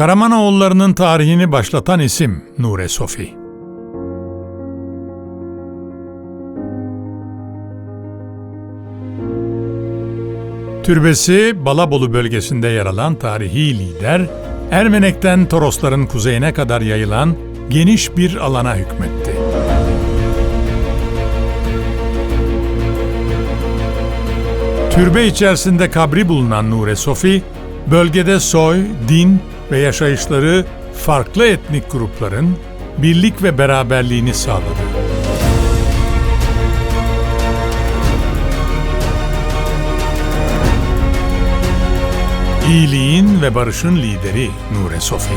Karamanoğullarının tarihini başlatan isim Nure Sofi. Türbesi Balabolu bölgesinde yer alan tarihi lider, Ermenek'ten Torosların kuzeyine kadar yayılan geniş bir alana hükmetti. Türbe içerisinde kabri bulunan Nure Sofi, bölgede soy, din ve yaşayışları farklı etnik grupların birlik ve beraberliğini sağladı. İyiliğin ve barışın lideri Nure Sofi.